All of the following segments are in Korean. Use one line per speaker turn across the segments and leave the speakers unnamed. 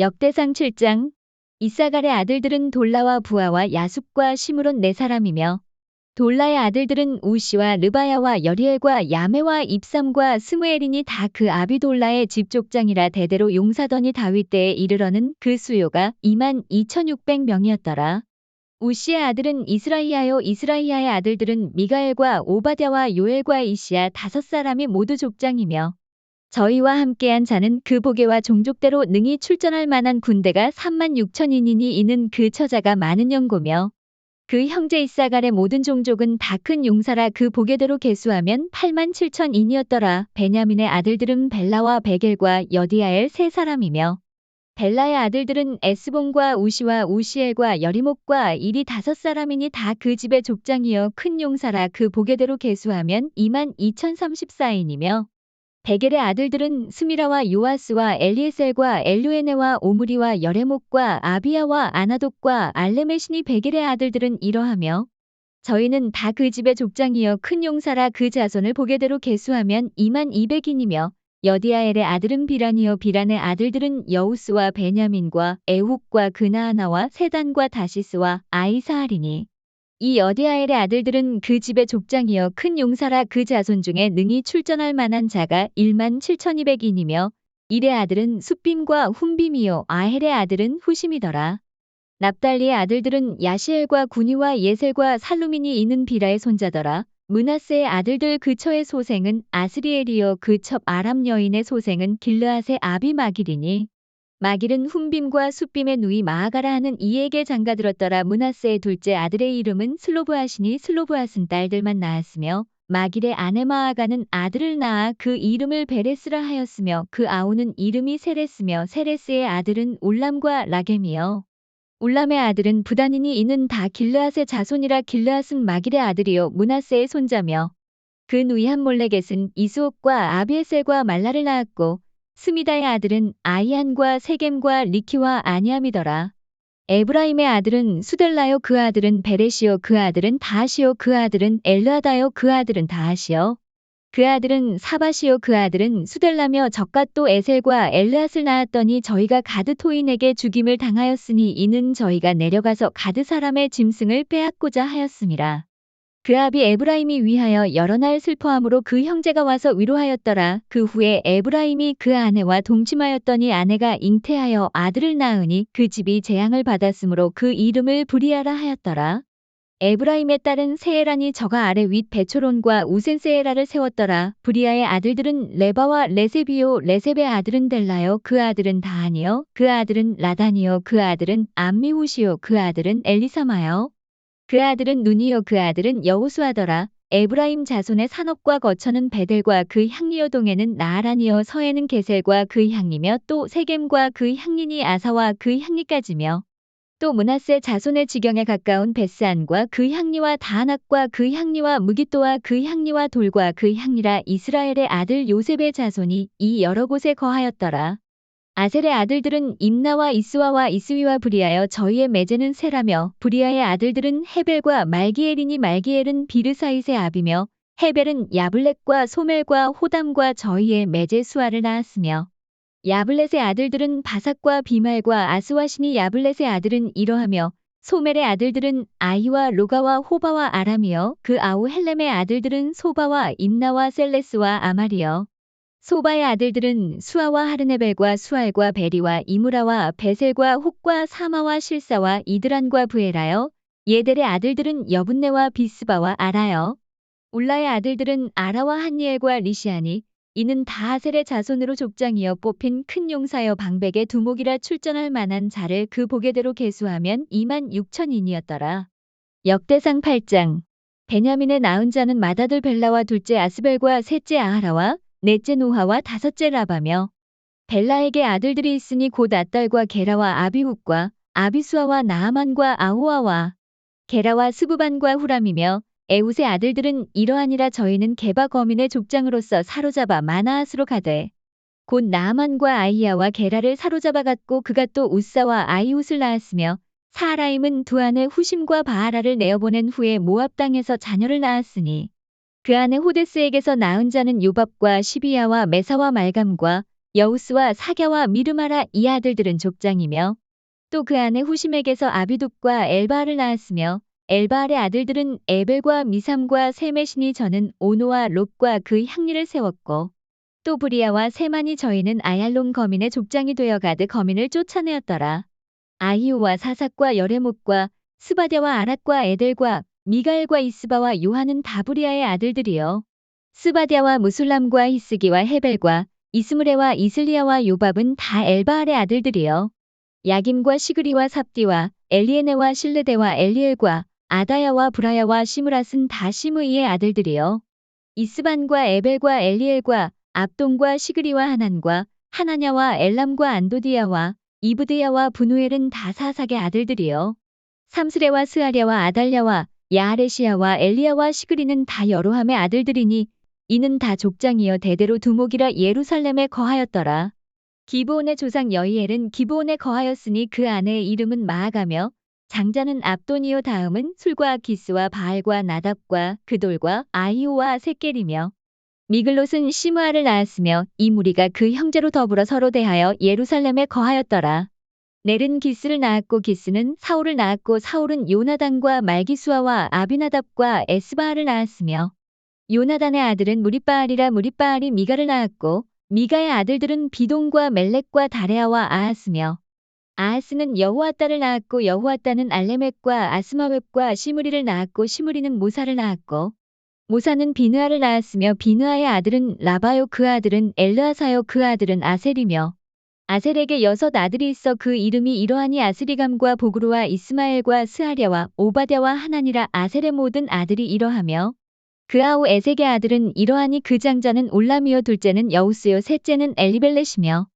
역대상 7장 이사갈의 아들들은 돌라와 부하와 야숙과 시므론 네 사람이며 돌라의 아들들은 우시와 르바야와 여리엘과 야메와 입삼과 스무엘이니 다그 아비돌라의 집족장이라 대대로 용사더니 다윗 대에 이르러는 그 수요가 2만 2,600명이었더라. 우시의 아들은 이스라이아요 이스라이아의 아들들은 미가엘과 오바댜와 요엘과 이시야 다섯 사람이 모두 족장이며 저희와 함께한 자는 그 보게와 종족대로 능히 출전할 만한 군대가 3만 6천인이니 이는 그 처자가 많은 연고며 그 형제 이사갈의 모든 종족은 다 큰 용사라 그 보게대로 계수하면 8만 7천인이었더라. 베냐민의 아들들은 벨라와 베겔과 여디아엘 세 사람이며 벨라의 아들들은 에스본과 우시와 우시엘과 여리목과 이리 다섯 사람이니 다 그 집의 족장이여 큰 용사라 그 보게대로 계수하면 2만 2천 34인이며 베겔의 아들들은 스미라와 요아스와 엘리에셀과 엘루에네와 오므리와 여레목과 아비아와 아나독과 알레메신이 베겔의 아들들은 이러하며 저희는 다 그 집의 족장이여 큰 용사라 그 자손을 보게대로 계수하면 2만 2백인이며 여디아엘의 아들은 비란이여 비란의 아들들은 여우스와 베냐민과 에훗과 그나하나와 세단과 다시스와 아이사하리니 이 여디아엘의 아들들은 그 집의 족장이여 큰 용사라 그 자손 중에 능히 출전할 만한 자가 1만 7,200인이며 이의 아들은 숫빔과 훈빔이요 아헬의 아들은 후심이더라. 납달리의 아들들은 야시엘과 군이와 예셀과 살루민이 있는 비라의 손자더라. 문하세의 아들들 그처의 소생은 아스리엘이요 그첩 아람 여인의 소생은 길르앗의 아비마길이니 마길은 훈빔과 숫빔의 누이 마아가라 하는 이에게 장가들었더라 문하세의 둘째 아들의 이름은 슬로브아시니 슬로브아슨 딸들만 낳았으며 마길의 아내 마아가는 아들을 낳아 그 이름을 베레스라 하였으며 그 아우는 이름이 세레스며 세레스의 아들은 울람과라겜이여울람의 아들은 부단인니 이는 다 길르앗의 자손이라 길르앗은 마길의 아들이요 문하세의 손자며 그 누이 한몰렉겟은 이수옥과 아비에셀과 말라를 낳았고 스미다의 아들은 아이안과 세겜과 리키와 아니함이더라. 에브라임의 아들은 수델라요 그 아들은 베레시요 그 아들은 다하시요 그 아들은 엘라다요그 아들은 다하시요 그 아들은 사바시요 그 아들은 수델라며 적갓도 에셀과 엘라앗을 낳았더니 저희가 가드 토인에게 죽임을 당하였으니 이는 저희가 내려가서 가드 사람의 짐승을 빼앗고자 하였습니다. 그 아비 에브라임이 위하여 여러 날 슬퍼함으로 그 형제가 와서 위로하였더라. 그 후에 에브라임이 그 아내와 동침하였더니 아내가 잉태하여 아들을 낳으니 그 집이 재앙을 받았으므로 그 이름을 부리아라 하였더라. 에브라임의 딸은 세에란이 저가 아래 윗 베초론과 우센세에라를 세웠더라. 부리아의 아들들은 레바와 레세비오, 레세베 아들은 델라요. 그 아들은 다하니요. 그 아들은 라다니요. 그 아들은 암미우시요그 아들은 엘리사마요. 그 아들은 눈이요 그 아들은 여호수아더라. 에브라임 자손의 산업과 거처는 베델과 그 향리여 동에는 나아라니여 서에는 게셀과 그 향리며 또 세겜과 그 향리니 아사와 그 향리까지며 또 문하세 자손의 지경에 가까운 베스안과 그 향리와 다한악과 그 향리와 무기또와 그 향리와 돌과 그 향리라 이스라엘의 아들 요셉의 자손이 이 여러 곳에 거하였더라. 아셀의 아들들은 임나와 이스와와 이스위와 브리하여 저희의 매제는 세라며 브리아의 아들들은 헤벨과 말기엘이니 말기엘은 비르사이세 아비며 헤벨은 야블렛과 소멜과 호담과 저희의 매제 수아를 낳았으며 야블렛의 아들들은 바삭과 비말과 아스와시니 야블렛의 아들은 이러하며 소멜의 아들들은 아이와 로가와 호바와 아람이여 그 아우 헬렘의 아들들은 소바와 임나와 셀레스와 아말이여 소바의 아들들은 수아와 하르네벨과 수알과 베리와 이무라와 베셀과 혹과 사마와 실사와 이드란과 부에라요. 예델의 아들들은 여분네와 비스바와 아라요. 올라의 아들들은 아라와 한니엘과 리시아니 이는 다하셀의 자손으로 족장이어 뽑힌 큰 용사여 방백의 두목이라 출전할 만한 자를 그 보게대로 계수하면 2만 6천인이었더라. 역대상 8장 베냐민의 나은 자는 마다들 벨라와 둘째 아스벨과 셋째 아하라와 넷째 노하와 다섯째 라바며 벨라에게 아들들이 있으니 곧 아딸과 게라와 아비훗과 아비수아와 나아만과 아호아와 게라와 스부반과 후람이며 에웃의 아들들은 이러하니라 저희는 개바 거민의 족장으로서 사로잡아 마나앗스로 가되 곧 나아만과 아이야와 게라를 사로잡아 갔고 그가 또 우사와 아이웃을 낳았으며 사하라임은 두 안의 후심과 바하라를 내어보낸 후에 모압 당에서 자녀를 낳았으니 그 안에 호데스에게서 낳은 자는 요밥과 시비야와 메사와 말감과 여우스와 사갸와 미르마라 이 아들들은 족장이며 또 그 안에 후심에게서 아비둑과 엘바를 낳았으며 엘바알의 아들들은 에벨과 미삼과 세메신이 저는 오노와 롭과 그 향리를 세웠고 또 브리아와 세만이 저희는 아얄론 거민의 족장이 되어 가드 거민을 쫓아내었더라. 아이오와 사삭과 여레목과 스바데와 아락과 에델과 미갈과 이스바와 요한은 다브리아의 아들들이요. 스바디아와 무슬람과 히스기와 헤벨과 이스무레와 이슬리아와 요밥은 다 엘바알의 아들들이요. 야김과 시그리와 삽디와 엘리에네와 실르데와 엘리엘과 아다야와 브라야와 시무라슨 다시무이의 아들들이요. 이스반과 에벨과 엘리엘과 압동과 시그리와 하난과 하나냐와 엘람과 안도디야와 이브디야와 분우엘은 다 사삭의 아들들이요. 삼스레와 스아리아와 아달랴와 야레시아와 엘리야와 시그리는 다 여로함의 아들들이니 이는 다 족장이여 대대로 두목이라 예루살렘에 거하였더라. 기브온의 조상 여이엘은 기브온에 거하였으니 그 아내의 이름은 마아가며 장자는 압도니오 다음은 술과 키스와 바알과 나답과 그돌과 아이오와 셋겔이며 미글롯은 시무아를 낳았으며 이 무리가 그 형제로 더불어 서로 대하여 예루살렘에 거하였더라. 넬은 기스를 낳았고 기스는 사울을 낳았고 사울은 요나단과 말기수아와 아비나답과 에스바알을 낳았으며 요나단의 아들은 무리바알이라 무리바알이 미가를 낳았고 미가의 아들들은 비동과 멜렉과 다레아와 아하스며 아하스는 여호와 딸을 낳았고 여호와 딸은 알레멕과 아스마웹과 시무리를 낳았고 시무리는 모사를 낳았고 모사는 비누아를 낳았으며 비누아의 아들은 라바요 그 아들은 엘르아사요 그 아들은 아셀이며 아셀에게 여섯 아들이 있어 그 이름이 이러하니 아스리감과 보그로와 이스마엘과 스하랴와 오바댜와 하나니라 아셀의 모든 아들이 이러하며 그 아우 에색의 아들은 이러하니 그 장자는 올람이요 둘째는 여우스요 셋째는 엘리벨렛이며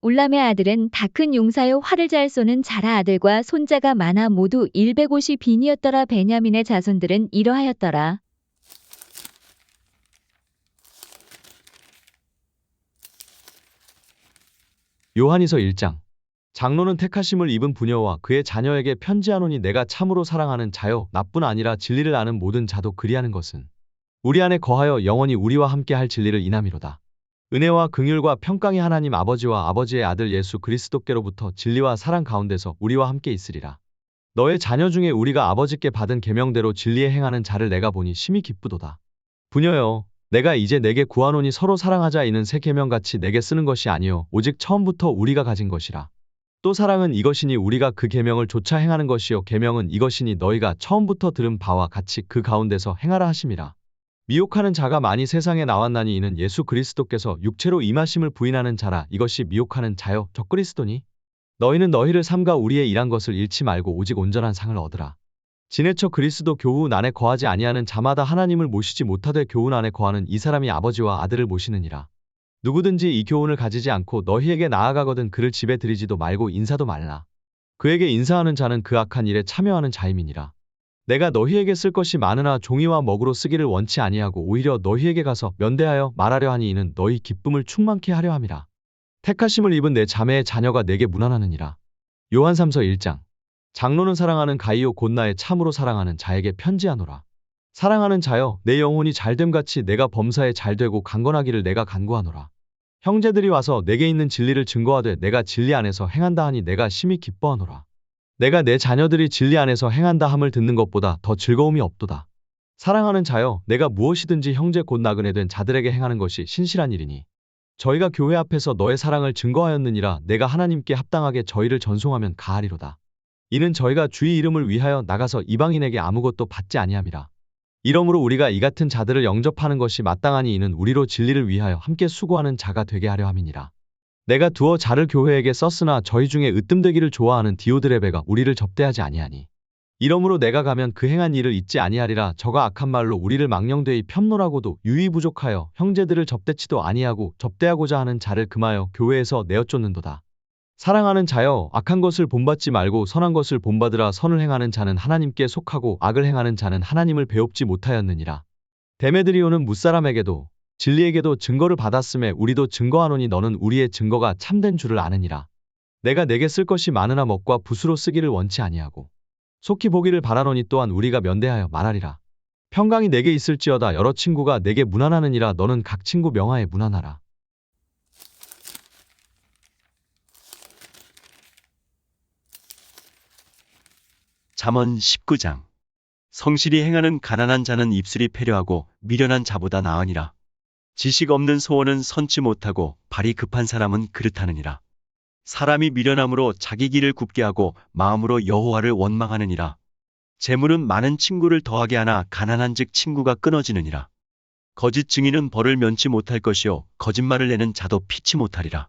올람의 아들은 다 큰 용사요 활을 잘 쏘는 자라 아들과 손자가 많아 모두 150빈이었더라 베냐민의 자손들은 이러하였더라.
요한이서 1장 장로는 택하심을 입은 부녀와 그의 자녀에게 편지하노니 내가 참으로 사랑하는 자요 나뿐 아니라 진리를 아는 모든 자도 그리하는 것은 우리 안에 거하여 영원히 우리와 함께 할 진리를 인함이로다. 은혜와 긍휼과 평강이 하나님 아버지와 아버지의 아들 예수 그리스도께로부터 진리와 사랑 가운데서 우리와 함께 있으리라. 너의 자녀 중에 우리가 아버지께 받은 계명대로 진리에 행하는 자를 내가 보니 심히 기쁘도다. 부녀여 내가 이제 내게 구하노니 서로 사랑하자 이는 새 계명같이 내게 쓰는 것이 아니요 오직 처음부터 우리가 가진 것이라. 또 사랑은 이것이니 우리가 그 계명을 조차 행하는 것이요 계명은 이것이니 너희가 처음부터 들은 바와 같이 그 가운데서 행하라 하심이라. 미혹하는 자가 많이 세상에 나왔나니 이는 예수 그리스도께서 육체로 임하심을 부인하는 자라 이것이 미혹하는 자요저그리스도니 너희는 너희를 삼가 우리의 일한 것을 잃지 말고 오직 온전한 상을 얻으라. 지네처 그리스도 교훈 안에 거하지 아니하는 자마다 하나님을 모시지 못하되 교훈 안에 거하는 이 사람이 아버지와 아들을 모시느니라. 누구든지 이 교훈을 가지지 않고 너희에게 나아가거든 그를 집에 들이지도 말고 인사도 말라. 그에게 인사하는 자는 그 악한 일에 참여하는 자임이니라. 내가 너희에게 쓸 것이 많으나 종이와 먹으로 쓰기를 원치 아니하고 오히려 너희에게 가서 면대하여 말하려 하니 이는 너희 기쁨을 충만케 하려 함이라. 택하심을 입은 내 자매의 자녀가 내게 무난하느니라. 요한삼서 1장 장로는 사랑하는 가이오 곤나에 참으로 사랑하는 자에게 편지하노라. 사랑하는 자여 내 영혼이 잘됨같이 내가 범사에 잘되고 강건하기를 내가 간구하노라. 형제들이 와서 내게 있는 진리를 증거하되 내가 진리 안에서 행한다 하니 내가 심히 기뻐하노라. 내가 내 자녀들이 진리 안에서 행한다 함을 듣는 것보다 더 즐거움이 없도다. 사랑하는 자여 내가 무엇이든지 형제 곧 나그네 된 자들에게 행하는 것이 신실한 일이니 저희가 교회 앞에서 너의 사랑을 증거하였느니라 내가 하나님께 합당하게 저희를 전송하면 가하리로다. 이는 저희가 주의 이름을 위하여 나가서 이방인에게 아무것도 받지 아니함이라. 이러므로 우리가 이 같은 자들을 영접하는 것이 마땅하니 이는 우리로 진리를 위하여 함께 수고하는 자가 되게 하려 함이니라. 내가 두어 자를 교회에게 썼으나 저희 중에 으뜸되기를 좋아하는 디오드레베가 우리를 접대하지 아니하니. 이러므로 내가 가면 그 행한 일을 잊지 아니하리라 저가 악한 말로 우리를 망령되이 편노라고도 유의부족하여 형제들을 접대치도 아니하고 접대하고자 하는 자를 금하여 교회에서 내어쫓는도다. 사랑하는 자여 악한 것을 본받지 말고 선한 것을 본받으라 선을 행하는 자는 하나님께 속하고 악을 행하는 자는 하나님을 배웁지 못하였느니라. 데메드리오는 무사람에게도 진리에게도 증거를 받았음에 우리도 증거하노니 너는 우리의 증거가 참된 줄을 아느니라. 내가 내게 쓸 것이 많으나 먹과 붓으로 쓰기를 원치 아니하고 속히 보기를 바라노니 또한 우리가 면대하여 말하리라. 평강이 내게 있을지어다 여러 친구가 내게 무난하느니라 너는 각 친구 명하에 무난하라.
잠언 19장 성실히 행하는 가난한 자는 입술이 패려하고 미련한 자보다 나으니라. 지식 없는 소원은 선치 못하고 발이 급한 사람은 그렇다느니라. 사람이 미련함으로 자기 길을 굽게 하고 마음으로 여호와를 원망하느니라. 재물은 많은 친구를 더하게 하나 가난한 즉 친구가 끊어지느니라. 거짓 증인은 벌을 면치 못할 것이요 거짓말을 내는 자도 피치 못하리라.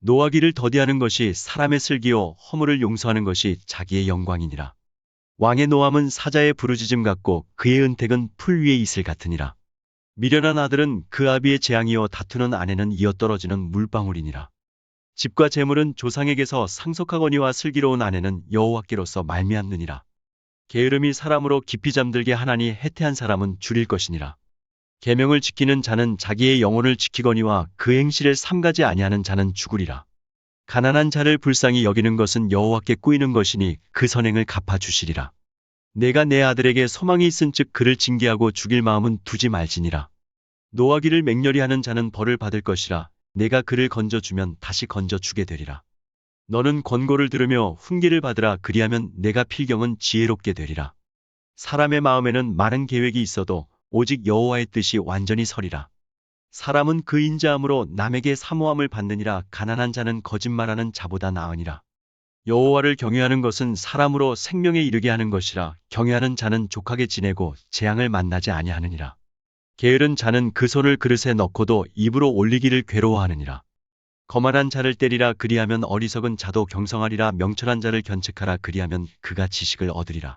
노하기를 더디하는 것이 사람의 슬기요 허물을 용서하는 것이 자기의 영광이니라. 왕의 노함은 사자의 부르짖음 같고 그의 은택은 풀위에 이슬 같으니라. 미련한 아들은 그 아비의 재앙이요 다투는 아내는 이어떨어지는 물방울이니라. 집과 재물은 조상에게서 상속하거니와 슬기로운 아내는 여호와께로서 말미암느니라. 게으름이 사람으로 깊이 잠들게 하나니 해태한 사람은 줄일 것이니라. 계명을 지키는 자는 자기의 영혼을 지키거니와 그 행실을 삼가지 아니하는 자는 죽으리라. 가난한 자를 불쌍히 여기는 것은 여호와께 꾸이는 것이니 그 선행을 갚아주시리라. 내가 내 아들에게 소망이 있은즉 그를 징계하고 죽일 마음은 두지 말지니라. 노하기를 맹렬히 하는 자는 벌을 받을 것이라 내가 그를 건져주면 다시 건져주게 되리라. 너는 권고를 들으며 훈계를 받으라 그리하면 내가 필경은 지혜롭게 되리라. 사람의 마음에는 많은 계획이 있어도 오직 여호와의 뜻이 완전히 서리라. 사람은 그 인자함으로 남에게 사모함을 받느니라 가난한 자는 거짓말하는 자보다 나으니라. 여호와를 경외하는 것은 사람으로 생명에 이르게 하는 것이라 경외하는 자는 족하게 지내고 재앙을 만나지 아니하느니라. 게으른 자는 그 손을 그릇에 넣고도 입으로 올리기를 괴로워하느니라. 거만한 자를 때리라 그리하면 어리석은 자도 경성하리라 명철한 자를 견책하라 그리하면 그가 지식을 얻으리라.